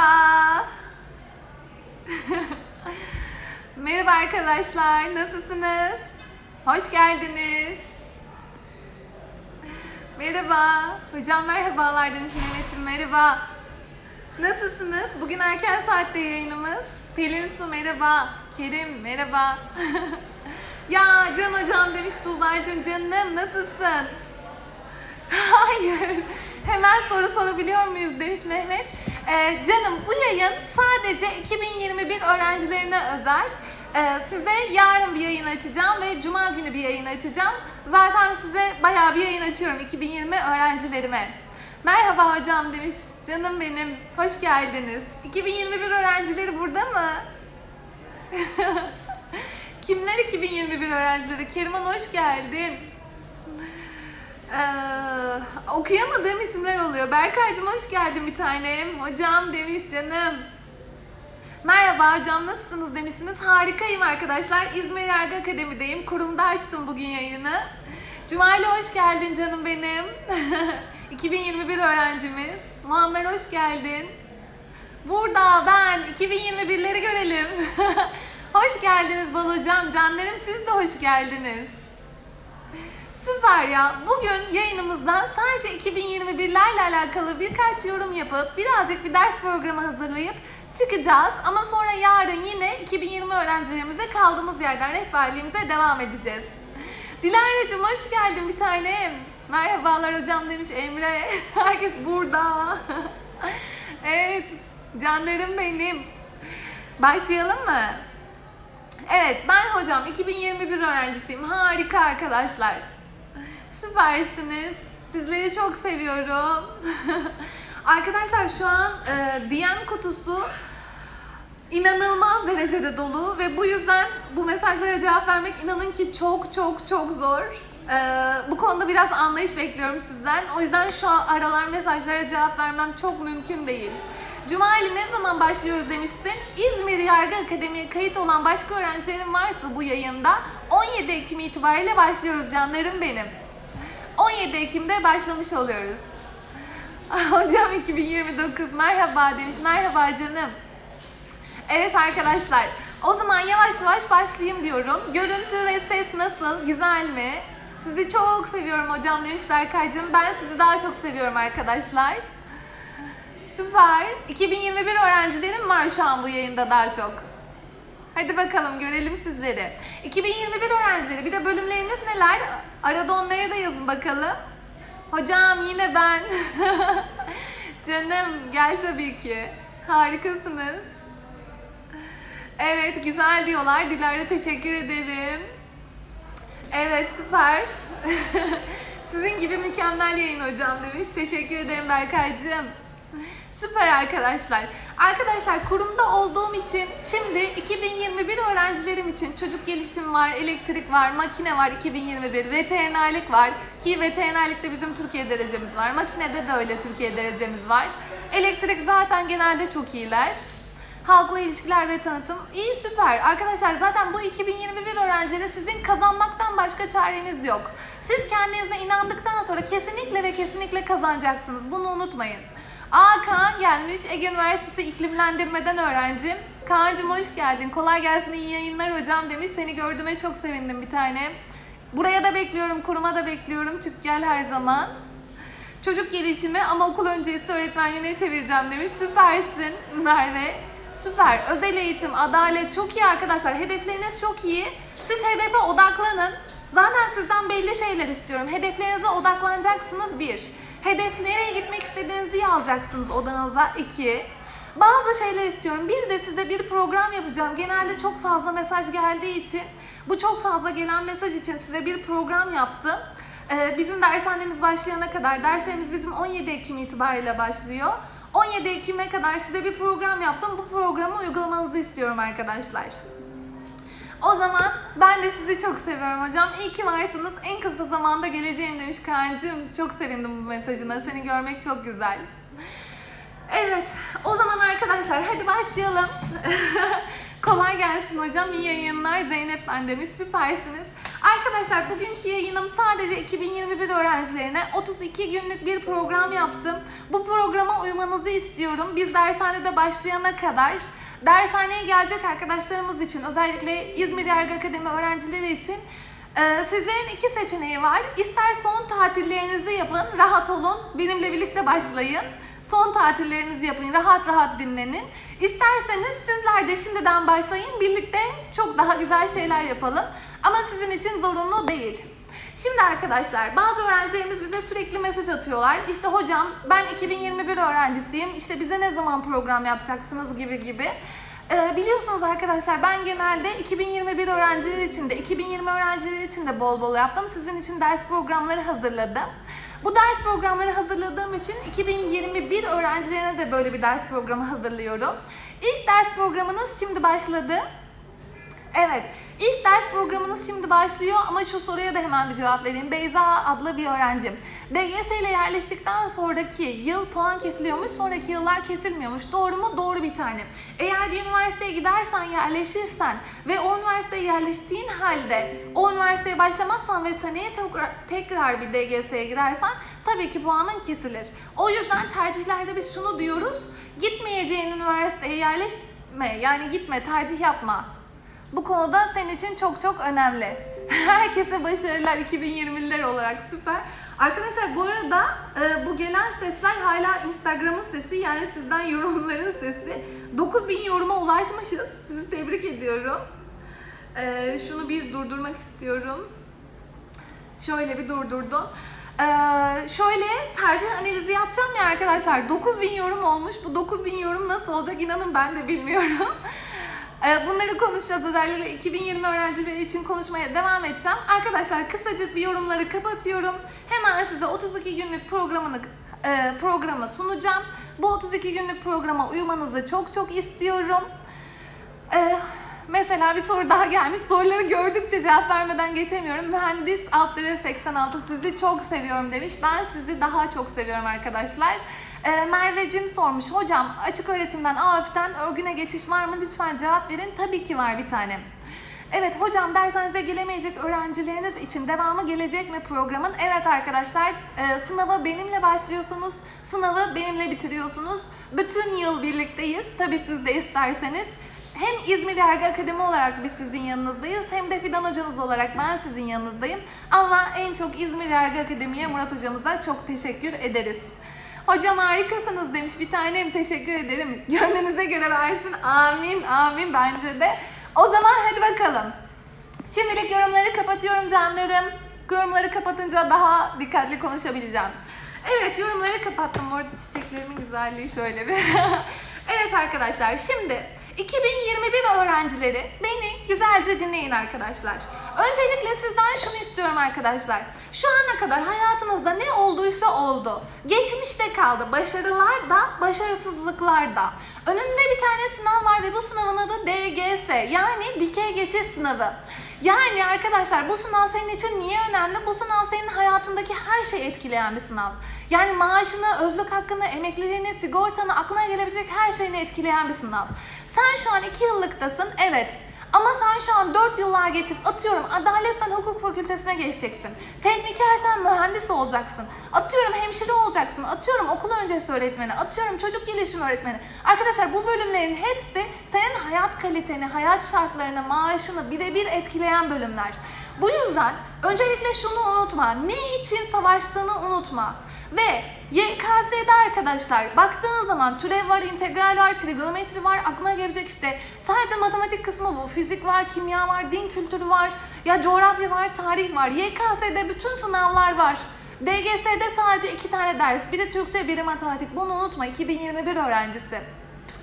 Merhaba. Merhaba arkadaşlar. Nasılsınız? Hoş geldiniz. Merhaba. Hocam merhabalar demiş Mehmet'im. Merhaba. Nasılsınız? Bugün erken saatte yayınımız. Pelin Su merhaba. Kerim merhaba. ya Can hocam demiş Tuğba'cığım canım nasılsın? Hayır. Hemen soru sorabiliyor muyuz demiş Mehmet. Ee, canım bu yayın sadece 2021 öğrencilerine özel. Ee, size yarın bir yayın açacağım ve cuma günü bir yayın açacağım. Zaten size bayağı bir yayın açıyorum 2020 öğrencilerime. Merhaba hocam demiş. Canım benim. Hoş geldiniz. 2021 öğrencileri burada mı? Kimler 2021 öğrencileri? Keriman hoş geldin. Ee, okuyamadığım isimler oluyor. Berkaycığım hoş geldin bir tanem. Hocam demiş canım. Merhaba hocam nasılsınız demişsiniz. Harikayım arkadaşlar. İzmir Yargı Akademi'deyim. Kurumda açtım bugün yayını. Cumali hoş geldin canım benim. 2021 öğrencimiz. Muammer hoş geldin. Burada ben 2021'leri görelim. hoş geldiniz Bal hocam. Canlarım siz de hoş geldiniz. Süper ya. Bugün yayınımızdan sadece 2021'lerle alakalı birkaç yorum yapıp birazcık bir ders programı hazırlayıp çıkacağız. Ama sonra yarın yine 2020 öğrencilerimize kaldığımız yerden rehberliğimize devam edeceğiz. Dilara'cığım hoş geldin bir tanem. Merhabalar hocam demiş Emre. Herkes burada. evet canlarım benim. Başlayalım mı? Evet ben hocam 2021 öğrencisiyim. Harika arkadaşlar. Süpersiniz. Sizleri çok seviyorum. Arkadaşlar şu an e, DM kutusu inanılmaz derecede dolu ve bu yüzden bu mesajlara cevap vermek inanın ki çok çok çok zor. E, bu konuda biraz anlayış bekliyorum sizden. O yüzden şu aralar mesajlara cevap vermem çok mümkün değil. Cumali ne zaman başlıyoruz demiştin. İzmir Yargı Akademi'ye kayıt olan başka öğrencilerim varsa bu yayında 17 Ekim itibariyle başlıyoruz canlarım benim. 17 Ekim'de başlamış oluyoruz. Hocam 2029 merhaba demiş. Merhaba canım. Evet arkadaşlar. O zaman yavaş yavaş başlayayım diyorum. Görüntü ve ses nasıl? Güzel mi? Sizi çok seviyorum hocam demiş Berkaycığım. Ben sizi daha çok seviyorum arkadaşlar. Süper. 2021 öğrencilerim var şu an bu yayında daha çok. Hadi bakalım görelim sizleri. 2021 öğrencileri bir de bölümleriniz neler? Arada onları da yazın bakalım. Hocam yine ben. Canım gel tabii ki. Harikasınız. Evet güzel diyorlar. Dilara teşekkür ederim. Evet süper. Sizin gibi mükemmel yayın hocam demiş. Teşekkür ederim Berkaycığım. Süper arkadaşlar. Arkadaşlar kurumda olduğum için şimdi 2021 öğrencilerim için çocuk gelişim var, elektrik var, makine var 2021, veterinerlik var ki veterinerlikte bizim Türkiye derecemiz var. Makinede de öyle Türkiye derecemiz var. Elektrik zaten genelde çok iyiler. Halkla ilişkiler ve tanıtım. iyi süper. Arkadaşlar zaten bu 2021 öğrencileri sizin kazanmaktan başka çareniz yok. Siz kendinize inandıktan sonra kesinlikle ve kesinlikle kazanacaksınız. Bunu unutmayın. Aa Kaan gelmiş. Ege Üniversitesi iklimlendirmeden öğrencim. Kaan'cım hoş geldin. Kolay gelsin iyi yayınlar hocam demiş. Seni gördüğüme çok sevindim bir tane. Buraya da bekliyorum, kuruma da bekliyorum. Çık gel her zaman. Çocuk gelişimi ama okul öncesi öğretmenliğine çevireceğim demiş. Süpersin Merve. Süper. Özel eğitim, adalet çok iyi arkadaşlar. Hedefleriniz çok iyi. Siz hedefe odaklanın. Zaten sizden belli şeyler istiyorum. Hedeflerinize odaklanacaksınız bir. Hedef nereye gitmek istediğinizi yazacaksınız odanıza iki. Bazı şeyler istiyorum. Bir de size bir program yapacağım. Genelde çok fazla mesaj geldiği için bu çok fazla gelen mesaj için size bir program yaptım. Ee, bizim dershanemiz başlayana kadar, derslerimiz bizim 17 Ekim itibariyle başlıyor. 17 Ekim'e kadar size bir program yaptım. Bu programı uygulamanızı istiyorum arkadaşlar. O zaman ben de sizi çok seviyorum hocam. İyi ki varsınız. En kısa zamanda geleceğim demiş Kaan'cığım. Çok sevindim bu mesajına. Seni görmek çok güzel. Evet, o zaman arkadaşlar hadi başlayalım. Kolay gelsin hocam. İyi yayınlar. Zeynep ben demiş. Süpersiniz. Arkadaşlar bugünkü yayınım sadece 2021 öğrencilerine 32 günlük bir program yaptım. Bu programa uymanızı istiyorum. Biz dershanede başlayana kadar dershaneye gelecek arkadaşlarımız için özellikle İzmir Yargı Akademi öğrencileri için e, sizlerin iki seçeneği var. İster son tatillerinizi yapın, rahat olun, benimle birlikte başlayın. Son tatillerinizi yapın, rahat rahat dinlenin. İsterseniz sizler de şimdiden başlayın, birlikte çok daha güzel şeyler yapalım. Ama sizin için zorunlu değil. Şimdi arkadaşlar bazı öğrencilerimiz bize sürekli mesaj atıyorlar. İşte hocam ben 2021 öğrencisiyim. İşte bize ne zaman program yapacaksınız gibi gibi. Ee, biliyorsunuz arkadaşlar ben genelde 2021 öğrenciler için de 2020 öğrenciler için de bol bol yaptım. Sizin için ders programları hazırladım. Bu ders programları hazırladığım için 2021 öğrencilerine de böyle bir ders programı hazırlıyorum. İlk ders programınız şimdi başladı. Evet, ilk ders programınız şimdi başlıyor ama şu soruya da hemen bir cevap vereyim. Beyza adlı bir öğrencim. DGS ile yerleştikten sonraki yıl puan kesiliyormuş, sonraki yıllar kesilmiyormuş. Doğru mu? Doğru bir tane. Eğer bir üniversiteye gidersen, yerleşirsen ve o üniversiteye yerleştiğin halde o üniversiteye başlamazsan ve seneye tekrar, bir DGS'ye girersen tabii ki puanın kesilir. O yüzden tercihlerde biz şunu diyoruz. Gitmeyeceğin üniversiteye yerleşme, yani gitme, tercih yapma. Bu konuda senin için çok çok önemli. Herkese başarılar 2020'liler olarak süper. Arkadaşlar bu arada e, bu gelen sesler hala Instagram'ın sesi yani sizden yorumların sesi. 9000 yoruma ulaşmışız. Sizi tebrik ediyorum. E, şunu bir durdurmak istiyorum. Şöyle bir durdurdum. Ee, şöyle tercih analizi yapacağım ya arkadaşlar. 9000 yorum olmuş. Bu 9000 yorum nasıl olacak inanın ben de bilmiyorum. Ee, Bunları konuşacağız özellikle 2020 öğrencileri için konuşmaya devam edeceğim. Arkadaşlar kısacık bir yorumları kapatıyorum. Hemen size 32 günlük programını e, programı sunacağım. Bu 32 günlük programa uymanızı çok çok istiyorum. Ee, mesela bir soru daha gelmiş. Soruları gördükçe cevap vermeden geçemiyorum. Mühendis altları 86 sizi çok seviyorum demiş. Ben sizi daha çok seviyorum arkadaşlar. Ee, Mervecim sormuş. Hocam açık öğretimden AÖF'ten örgüne geçiş var mı? Lütfen cevap verin. Tabii ki var bir tane. Evet hocam dershanenize gelemeyecek öğrencileriniz için devamı gelecek mi programın? Evet arkadaşlar e, sınava benimle başlıyorsunuz, sınavı benimle bitiriyorsunuz. Bütün yıl birlikteyiz. Tabii siz de isterseniz. Hem İzmir Yargı Akademi olarak biz sizin yanınızdayız hem de Fidan hocanız olarak ben sizin yanınızdayım. Ama en çok İzmir Yargı Akademi'ye Murat hocamıza çok teşekkür ederiz. Hocam harikasınız demiş bir tanem teşekkür ederim. Gönlünüze göre versin. Amin amin bence de. O zaman hadi bakalım. Şimdilik yorumları kapatıyorum canlarım. Yorumları kapatınca daha dikkatli konuşabileceğim. Evet yorumları kapattım. Bu arada çiçeklerimin güzelliği şöyle bir. evet arkadaşlar şimdi 2021 öğrencileri beni güzelce dinleyin arkadaşlar. Öncelikle sizden şunu istiyorum arkadaşlar. Şu ana kadar hayatınızda ne olduysa oldu. Geçmişte kaldı. Başarılar da, başarısızlıklar da. Önünde bir tane sınav var ve bu sınavın adı DGS yani dikey geçiş sınavı. Yani arkadaşlar bu sınav senin için niye önemli? Bu sınav senin hayatındaki her şeyi etkileyen bir sınav. Yani maaşını, özlük hakkını, emekliliğini, sigortanı, aklına gelebilecek her şeyini etkileyen bir sınav. Sen şu an 2 yıllıktasın, evet. Ama sen şu an 4 yıllar geçip atıyorum adalet sen hukuk fakültesine geçeceksin. Tekniker sen mühendis olacaksın. Atıyorum hemşire olacaksın. Atıyorum okul öncesi öğretmeni. Atıyorum çocuk gelişim öğretmeni. Arkadaşlar bu bölümlerin hepsi senin hayat kaliteni, hayat şartlarını, maaşını birebir etkileyen bölümler. Bu yüzden öncelikle şunu unutma. Ne için savaştığını unutma. Ve YKS'de arkadaşlar baktığınız zaman türev var, integral var, trigonometri var, aklına gelecek işte sadece matematik kısmı bu. Fizik var, kimya var, din kültürü var, ya coğrafya var, tarih var. YKS'de bütün sınavlar var. DGS'de sadece iki tane ders. Biri Türkçe, biri matematik. Bunu unutma 2021 öğrencisi.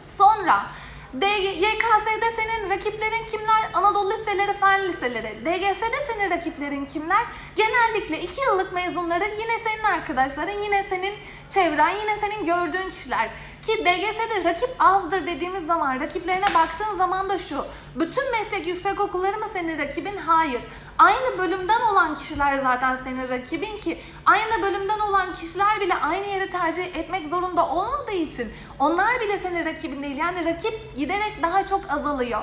Sonra YKS'de senin rakiplerin kimler? Anadolu liseleri, fen liseleri. DGS'de senin rakiplerin kimler? Genellikle 2 yıllık mezunları yine senin arkadaşların, yine senin çevren, yine senin gördüğün kişiler. Ki DGS'de rakip azdır dediğimiz zaman, rakiplerine baktığın zaman da şu. Bütün meslek yüksek okulları mı senin rakibin? Hayır. Aynı bölümden olan kişiler zaten senin rakibin ki aynı bölümden olan kişiler bile aynı yeri tercih etmek zorunda olmadığı için onlar bile senin rakibin değil. Yani rakip giderek daha çok azalıyor.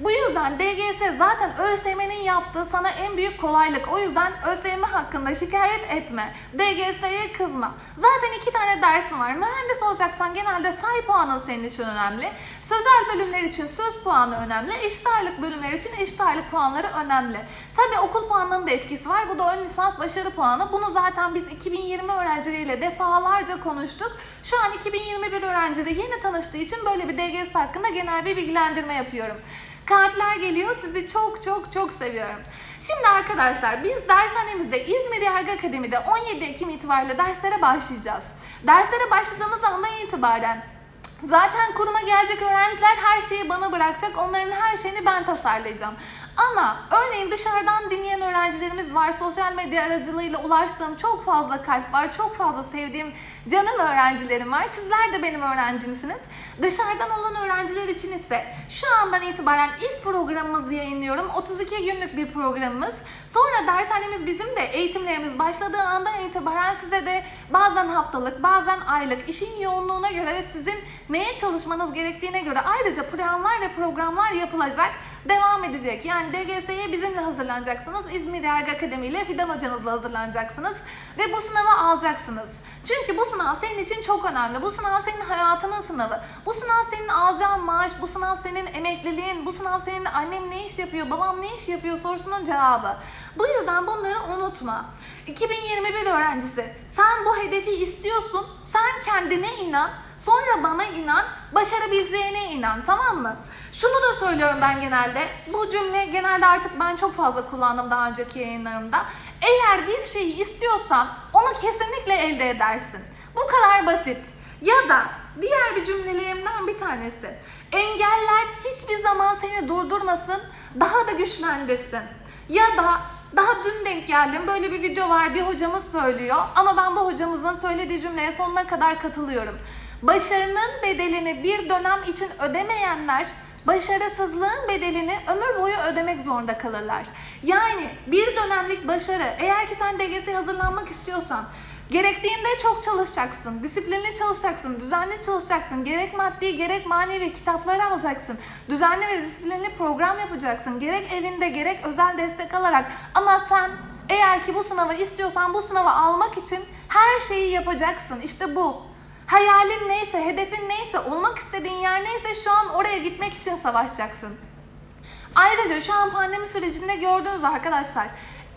Bu yüzden DGS zaten ÖSYM'nin yaptığı sana en büyük kolaylık. O yüzden ÖSYM hakkında şikayet etme. DGS'ye kızma. Zaten iki tane dersin var. Mühendis olacaksan genelde say puanın senin için önemli. Sözel bölümler için söz puanı önemli. Eşit ağırlık bölümler için eşit ağırlık puanları önemli. Tabii okul puanının da etkisi var. Bu da ön lisans başarı puanı. Bunu zaten biz 2020 öğrencileriyle defalarca konuştuk. Şu an 2021 öğrencileri yeni tanıştığı için böyle bir DGS hakkında genel bir bilgilendirme yapıyorum. Kalpler geliyor. Sizi çok çok çok seviyorum. Şimdi arkadaşlar biz dershanemizde İzmir Yargı Akademi'de 17 Ekim itibariyle derslere başlayacağız. Derslere başladığımız andan itibaren Zaten kuruma gelecek öğrenciler her şeyi bana bırakacak. Onların her şeyini ben tasarlayacağım. Ama örneğin dışarıdan dinleyen öğrencilerimiz var. Sosyal medya aracılığıyla ulaştığım çok fazla kalp var. Çok fazla sevdiğim canım öğrencilerim var. Sizler de benim öğrencimsiniz. Dışarıdan olan öğrenciler için ise şu andan itibaren ilk programımızı yayınlıyorum. 32 günlük bir programımız. Sonra dershanemiz bizim de eğitimlerimiz başladığı andan itibaren size de bazen haftalık, bazen aylık işin yoğunluğuna göre ve sizin neye çalışmanız gerektiğine göre ayrıca planlar ve programlar yapılacak, devam edecek. Yani DGS'ye bizimle hazırlanacaksınız. İzmir Yargı Akademi ile Fidan hocanızla hazırlanacaksınız ve bu sınavı alacaksınız. Çünkü bu sınav senin için çok önemli. Bu sınav senin hayatının sınavı. Bu sınav senin alacağın maaş, bu sınav senin emekliliğin, bu sınav senin annem ne iş yapıyor, babam ne iş yapıyor sorusunun cevabı. Bu yüzden bunları unutma. 2021 öğrencisi, sen bu hedefi istiyorsun, sen kendine inan, sonra bana inan, başarabileceğine inan tamam mı? Şunu da söylüyorum ben genelde, bu cümle genelde artık ben çok fazla kullandım daha önceki yayınlarımda. Eğer bir şeyi istiyorsan onu kesinlikle elde edersin. Bu kadar basit. Ya da diğer bir cümlelerimden bir tanesi. Engeller hiçbir zaman seni durdurmasın, daha da güçlendirsin. Ya da daha dün denk geldim. Böyle bir video var. Bir hocamız söylüyor. Ama ben bu hocamızın söylediği cümleye sonuna kadar katılıyorum. Başarının bedelini bir dönem için ödemeyenler başarısızlığın bedelini ömür boyu ödemek zorunda kalırlar. Yani bir dönemlik başarı eğer ki sen DGS'ye hazırlanmak istiyorsan Gerektiğinde çok çalışacaksın, disiplinli çalışacaksın, düzenli çalışacaksın. Gerek maddi gerek manevi kitapları alacaksın. Düzenli ve disiplinli program yapacaksın. Gerek evinde gerek özel destek alarak. Ama sen eğer ki bu sınavı istiyorsan bu sınavı almak için her şeyi yapacaksın. İşte bu. Hayalin neyse, hedefin neyse, olmak istediğin yer neyse şu an oraya gitmek için savaşacaksın. Ayrıca şu an pandemi sürecinde gördüğünüz arkadaşlar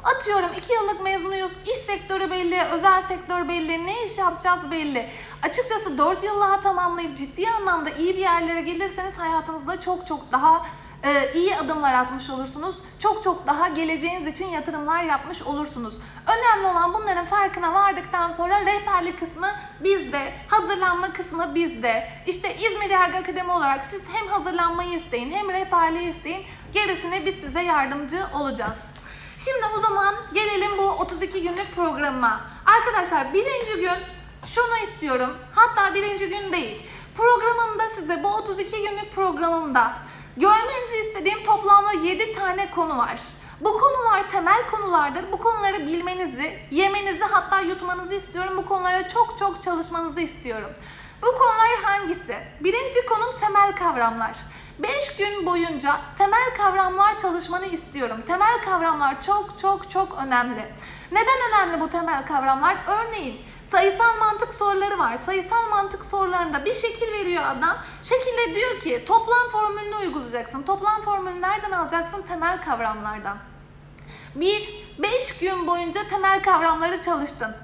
Atıyorum 2 yıllık mezunuyuz, iş sektörü belli, özel sektör belli, ne iş yapacağız belli. Açıkçası 4 yıllığa tamamlayıp ciddi anlamda iyi bir yerlere gelirseniz hayatınızda çok çok daha e, iyi adımlar atmış olursunuz. Çok çok daha geleceğiniz için yatırımlar yapmış olursunuz. Önemli olan bunların farkına vardıktan sonra rehberlik kısmı bizde, hazırlanma kısmı bizde. İşte İzmir Yargı Akademi olarak siz hem hazırlanmayı isteyin hem rehberliği isteyin. Gerisine biz size yardımcı olacağız. Şimdi o zaman gelelim bu 32 günlük programıma. Arkadaşlar birinci gün şunu istiyorum. Hatta birinci gün değil. Programımda size bu 32 günlük programımda görmenizi istediğim toplamda 7 tane konu var. Bu konular temel konulardır. Bu konuları bilmenizi, yemenizi hatta yutmanızı istiyorum. Bu konulara çok çok çalışmanızı istiyorum. Bu konular hangisi? Birinci konum temel kavramlar. 5 gün boyunca temel kavramlar çalışmanı istiyorum. Temel kavramlar çok çok çok önemli. Neden önemli bu temel kavramlar? Örneğin sayısal mantık soruları var. Sayısal mantık sorularında bir şekil veriyor adam. Şekilde diyor ki toplam formülünü uygulayacaksın. Toplam formülü nereden alacaksın? Temel kavramlardan. Bir, 5 gün boyunca temel kavramları çalıştın.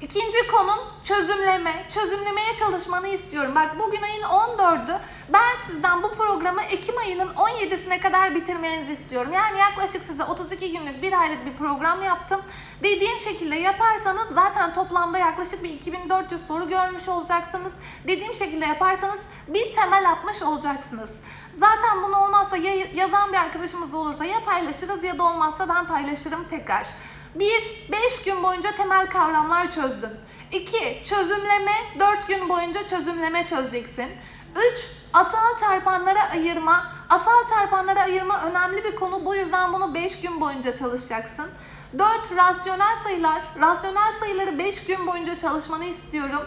İkinci konum çözümleme. Çözümlemeye çalışmanı istiyorum. Bak bugün ayın 14'ü. Ben sizden bu programı Ekim ayının 17'sine kadar bitirmenizi istiyorum. Yani yaklaşık size 32 günlük bir aylık bir program yaptım. Dediğim şekilde yaparsanız zaten toplamda yaklaşık bir 2400 soru görmüş olacaksınız. Dediğim şekilde yaparsanız bir temel atmış olacaksınız. Zaten bunu olmazsa ya yazan bir arkadaşımız olursa ya paylaşırız ya da olmazsa ben paylaşırım tekrar. 1. 5 gün boyunca temel kavramlar çözdün. 2. Çözümleme 4 gün boyunca çözümleme çözeceksin. 3. Asal çarpanlara ayırma. Asal çarpanlara ayırma önemli bir konu. Bu yüzden bunu 5 gün boyunca çalışacaksın. 4. Rasyonel sayılar. Rasyonel sayıları 5 gün boyunca çalışmanı istiyorum.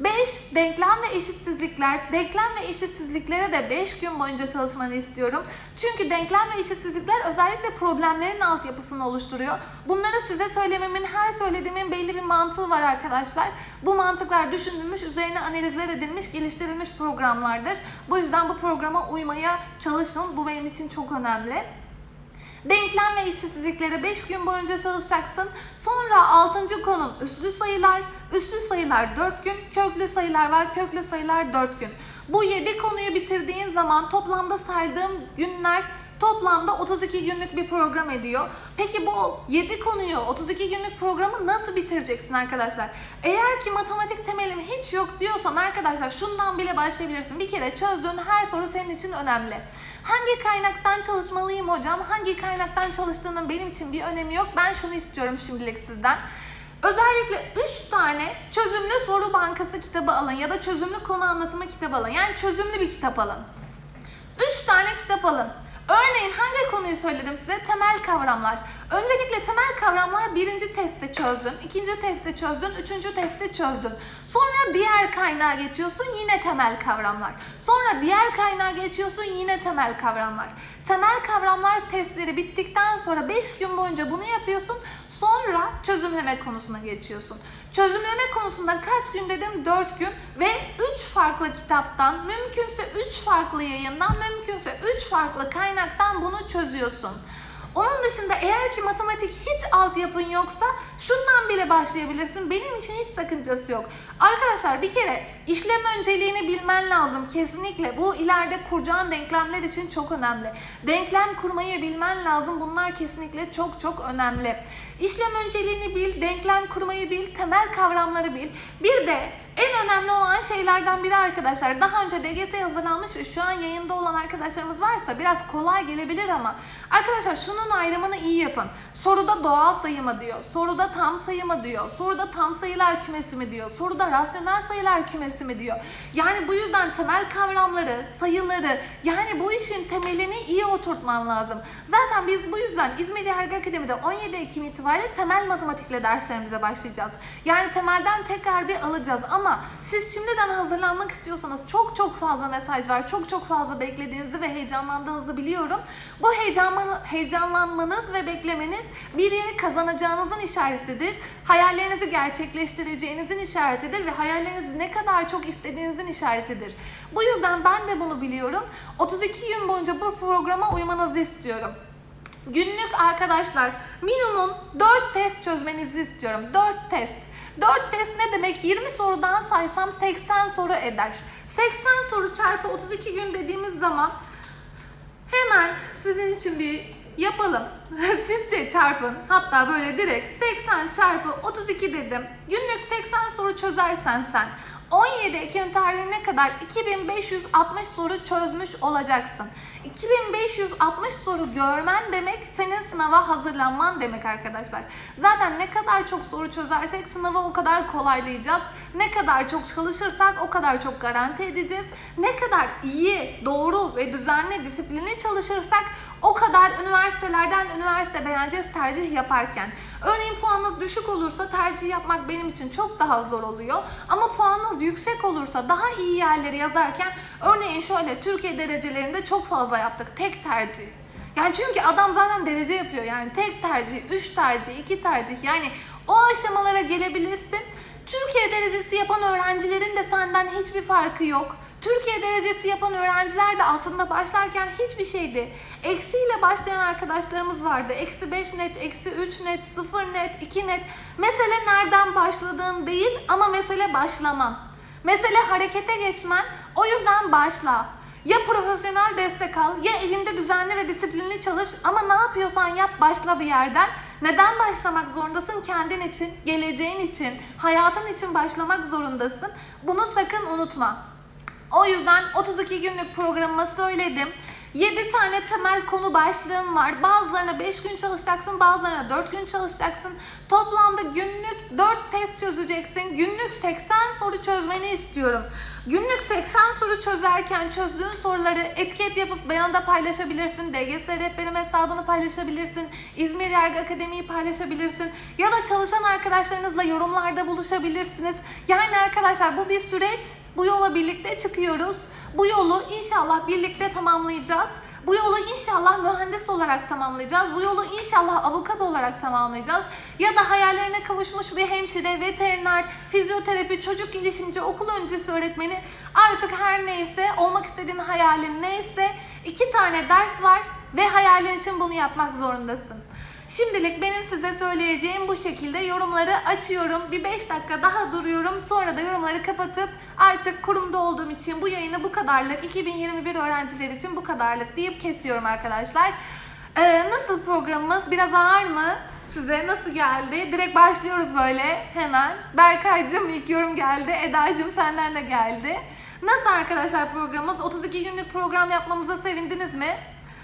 5. Denklem ve eşitsizlikler. Denklem ve eşitsizliklere de 5 gün boyunca çalışmanı istiyorum. Çünkü denklem ve eşitsizlikler özellikle problemlerin altyapısını oluşturuyor. Bunları size söylememin, her söylediğimin belli bir mantığı var arkadaşlar. Bu mantıklar düşünülmüş, üzerine analizler edilmiş, geliştirilmiş programlardır. Bu yüzden bu programa uymaya çalışın. Bu benim için çok önemli. Denklem ve eşitsizliklere 5 gün boyunca çalışacaksın. Sonra 6. konum üslü sayılar. Üslü sayılar 4 gün, köklü sayılar var. Köklü sayılar 4 gün. Bu 7 konuyu bitirdiğin zaman toplamda saydığım günler toplamda 32 günlük bir program ediyor. Peki bu 7 konuyu 32 günlük programı nasıl bitireceksin arkadaşlar? Eğer ki matematik temelim hiç yok diyorsan arkadaşlar şundan bile başlayabilirsin. Bir kere çözdüğün her soru senin için önemli. Hangi kaynaktan çalışmalıyım hocam? Hangi kaynaktan çalıştığının benim için bir önemi yok. Ben şunu istiyorum şimdilik sizden. Özellikle 3 tane çözümlü soru bankası kitabı alın ya da çözümlü konu anlatımı kitabı alın. Yani çözümlü bir kitap alın. 3 tane kitap alın. Örneğin hangi konuyu söyledim size? Temel kavramlar. Öncelikle temel kavramlar birinci testte çözdün, ikinci testte çözdün, üçüncü testte çözdün. Sonra diğer kaynağa geçiyorsun yine temel kavramlar. Sonra diğer kaynağa geçiyorsun yine temel kavramlar. Temel kavramlar testleri bittikten sonra 5 gün boyunca bunu yapıyorsun. Sonra çözümleme konusuna geçiyorsun. Çözümleme konusunda kaç gün dedim? 4 gün ve 3 farklı kitaptan, mümkünse 3 farklı yayından, mümkünse 3 farklı kaynaktan bunu çözüyorsun. Onun dışında eğer ki matematik hiç altyapın yoksa şundan bile başlayabilirsin. Benim için hiç sakıncası yok. Arkadaşlar bir kere işlem önceliğini bilmen lazım. Kesinlikle bu ileride kuracağın denklemler için çok önemli. Denklem kurmayı bilmen lazım. Bunlar kesinlikle çok çok önemli. İşlem önceliğini bil, denklem kurmayı bil, temel kavramları bil. Bir de en önemli olan şeylerden biri arkadaşlar. Daha önce DGS hazırlanmış ve şu an yayında olan arkadaşlarımız varsa biraz kolay gelebilir ama arkadaşlar şunun ayrımını iyi yapın. Soruda doğal sayı mı diyor, soruda tam sayı mı diyor, soruda tam sayılar kümesi mi diyor, soruda rasyonel sayılar kümesi mi diyor. Yani bu yüzden temel kavramları, sayıları yani bu işin temelini iyi oturtman lazım. Zaten biz bu yüzden İzmir Yargı Akademi'de 17 Ekim itibariyle temel matematikle derslerimize başlayacağız. Yani temelden tekrar bir alacağız ama siz şimdiden hazırlanmak istiyorsanız çok çok fazla mesaj var. Çok çok fazla beklediğinizi ve heyecanlandığınızı biliyorum. Bu heyecanlan heyecanlanmanız ve beklemeniz bir yeri kazanacağınızın işaretidir. Hayallerinizi gerçekleştireceğinizin işaretidir ve hayallerinizi ne kadar çok istediğinizin işaretidir. Bu yüzden ben de bunu biliyorum. 32 gün boyunca bu programa uymanızı istiyorum. Günlük arkadaşlar minimum 4 test çözmenizi istiyorum. 4 test. 4 test ne demek? 20 sorudan saysam 80 soru eder. 80 soru çarpı 32 gün dediğimiz zaman hemen sizin için bir yapalım. Sizce çarpın. Hatta böyle direkt 80 çarpı 32 dedim. Günlük 80 soru çözersen sen 17 Ekim tarihine kadar 2560 soru çözmüş olacaksın. 2560 soru görmen demek senin sınava hazırlanman demek arkadaşlar. Zaten ne kadar çok soru çözersek sınavı o kadar kolaylayacağız. Ne kadar çok çalışırsak o kadar çok garanti edeceğiz. Ne kadar iyi, doğru ve düzenli, disiplinli çalışırsak o kadar üniversitelerden üniversite beğeneceğiz tercih yaparken. Örneğin puanınız düşük olursa tercih yapmak benim için çok daha zor oluyor. Ama puanınız yüksek olursa daha iyi yerleri yazarken örneğin şöyle Türkiye derecelerinde çok fazla yaptık. Tek tercih. Yani çünkü adam zaten derece yapıyor. Yani tek tercih, üç tercih, iki tercih. Yani o aşamalara gelebilirsin. Türkiye derecesi yapan öğrencilerin de senden hiçbir farkı yok. Türkiye derecesi yapan öğrenciler de aslında başlarken hiçbir şeydi. Eksiyle başlayan arkadaşlarımız vardı. Eksi 5 net, eksi 3 net, 0 net, 2 net. Mesele nereden başladığın değil ama mesele başlaman. Mesele harekete geçmen. O yüzden başla. Ya profesyonel destek al ya evinde düzenli ve disiplinli çalış ama ne yapıyorsan yap başla bir yerden. Neden başlamak zorundasın? Kendin için, geleceğin için, hayatın için başlamak zorundasın. Bunu sakın unutma. O yüzden 32 günlük programıma söyledim. 7 tane temel konu başlığım var. Bazılarına 5 gün çalışacaksın, bazılarına 4 gün çalışacaksın. Toplamda günlük 4 test çözeceksin. Günlük 80 soru çözmeni istiyorum. Günlük 80 soru çözerken çözdüğün soruları etiket yapıp beyanında paylaşabilirsin. DGS rehberim hesabını paylaşabilirsin. İzmir Yargı Akademi'yi paylaşabilirsin. Ya da çalışan arkadaşlarınızla yorumlarda buluşabilirsiniz. Yani arkadaşlar bu bir süreç. Bu yola birlikte çıkıyoruz. Bu yolu inşallah birlikte tamamlayacağız. Bu yolu inşallah mühendis olarak tamamlayacağız. Bu yolu inşallah avukat olarak tamamlayacağız. Ya da hayallerine kavuşmuş bir hemşire, veteriner, fizyoterapi, çocuk gelişimci, okul öncesi öğretmeni artık her neyse, olmak istediğin hayalin neyse iki tane ders var ve hayalin için bunu yapmak zorundasın. Şimdilik benim size söyleyeceğim bu şekilde yorumları açıyorum. Bir 5 dakika daha duruyorum. Sonra da yorumları kapatıp artık kurumda olduğum için bu yayını bu kadarlık, 2021 öğrenciler için bu kadarlık deyip kesiyorum arkadaşlar. Ee, nasıl programımız? Biraz ağır mı? Size nasıl geldi? Direkt başlıyoruz böyle hemen. Berkay'cığım ilk yorum geldi. Eda'cığım senden de geldi. Nasıl arkadaşlar programımız? 32 günlük program yapmamıza sevindiniz mi?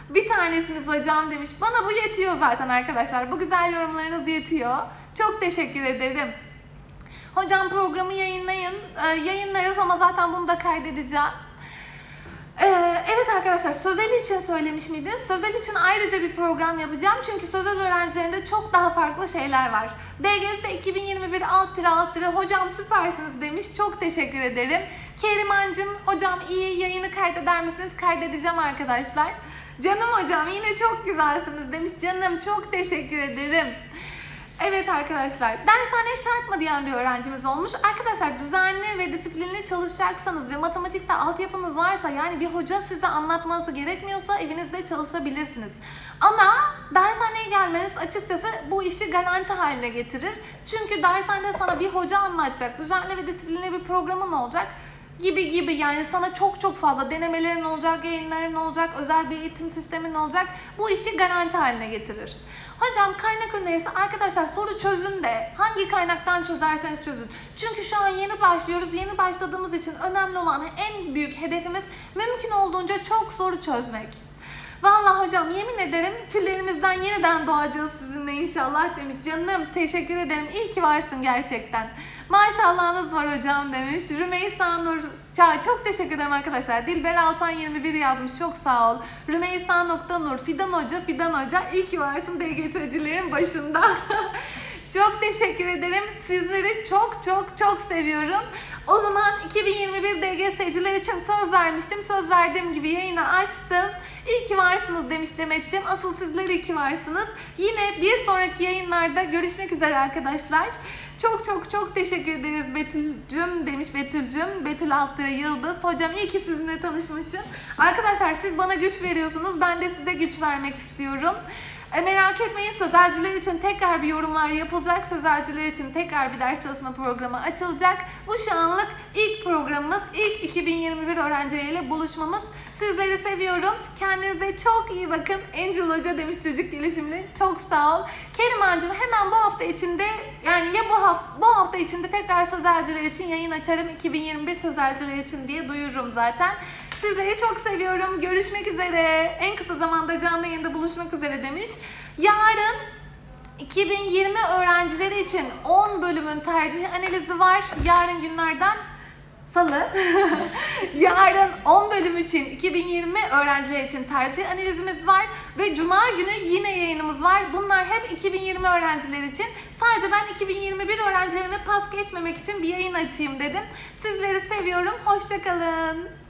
Bir tanesiniz hocam demiş. Bana bu yetiyor zaten arkadaşlar. Bu güzel yorumlarınız yetiyor. Çok teşekkür ederim. Hocam programı yayınlayın. Ee, yayınlarız ama zaten bunu da kaydedeceğim. Ee, evet arkadaşlar sözel için söylemiş miydiniz? Sözel için ayrıca bir program yapacağım. Çünkü sözel öğrencilerinde çok daha farklı şeyler var. DGS 2021 alt tire alt tire hocam süpersiniz demiş. Çok teşekkür ederim. Kerimancım hocam iyi yayını kaydeder misiniz? Kaydedeceğim arkadaşlar. Canım hocam yine çok güzelsiniz demiş. Canım çok teşekkür ederim. Evet arkadaşlar, dershane şart mı diyen bir öğrencimiz olmuş. Arkadaşlar düzenli ve disiplinli çalışacaksanız ve matematikte altyapınız varsa yani bir hoca size anlatması gerekmiyorsa evinizde çalışabilirsiniz. Ama dershaneye gelmeniz açıkçası bu işi garanti haline getirir. Çünkü dershanede sana bir hoca anlatacak, düzenli ve disiplinli bir programın olacak gibi gibi yani sana çok çok fazla denemelerin olacak, yayınların olacak, özel bir eğitim sistemin olacak. Bu işi garanti haline getirir. Hocam kaynak önerisi arkadaşlar soru çözün de hangi kaynaktan çözerseniz çözün. Çünkü şu an yeni başlıyoruz. Yeni başladığımız için önemli olan en büyük hedefimiz mümkün olduğunca çok soru çözmek. Vallahi hocam yemin ederim küllerimizden yeniden doğacağız sizinle inşallah demiş. Canım teşekkür ederim. İyi ki varsın gerçekten. Maşallahınız var hocam demiş. Rümeysa Nur Ya çok teşekkür ederim arkadaşlar. Dilber Altan 21 yazmış. Çok sağ ol. Rümeysa nokta Nur. Fidan Hoca, Fidan Hoca. İyi ki varsın DGT'cilerin başında. çok teşekkür ederim. Sizleri çok çok çok seviyorum. O zaman 2021 DGS'ciler için söz vermiştim. Söz verdiğim gibi yayını açtım. İyi ki varsınız demiş Demetciğim. Asıl sizler iyi ki varsınız. Yine bir sonraki yayınlarda görüşmek üzere arkadaşlar. Çok çok çok teşekkür ederiz Betül'cüm demiş Betül'cüm. Betül Alttıra Yıldız. Hocam iyi ki sizinle tanışmışım. Arkadaşlar siz bana güç veriyorsunuz. Ben de size güç vermek istiyorum. E, merak etmeyin sözelciler için tekrar bir yorumlar yapılacak. Sözelciler için tekrar bir ders çalışma programı açılacak. Bu şu anlık ilk programımız, ilk 2021 öğrencileriyle buluşmamız. Sizleri seviyorum. Kendinize çok iyi bakın. Angel Hoca demiş çocuk gelişimli. Çok sağ ol. Kerimancığım hemen bu hafta içinde yani ya bu hafta bu hafta içinde tekrar sözelciler için yayın açarım. 2021 sözelciler için diye duyururum zaten. Sizleri çok seviyorum. Görüşmek üzere. En kısa zamanda canlı yayında buluşmak üzere demiş. Yarın 2020 öğrencileri için 10 bölümün tercih analizi var. Yarın günlerden Salı. Yarın 10 bölüm için 2020 öğrenciler için tercih analizimiz var ve cuma günü yine yayınımız var. Bunlar hep 2020 öğrenciler için. Sadece ben 2021 öğrencilerime pas geçmemek için bir yayın açayım dedim. Sizleri seviyorum. Hoşçakalın.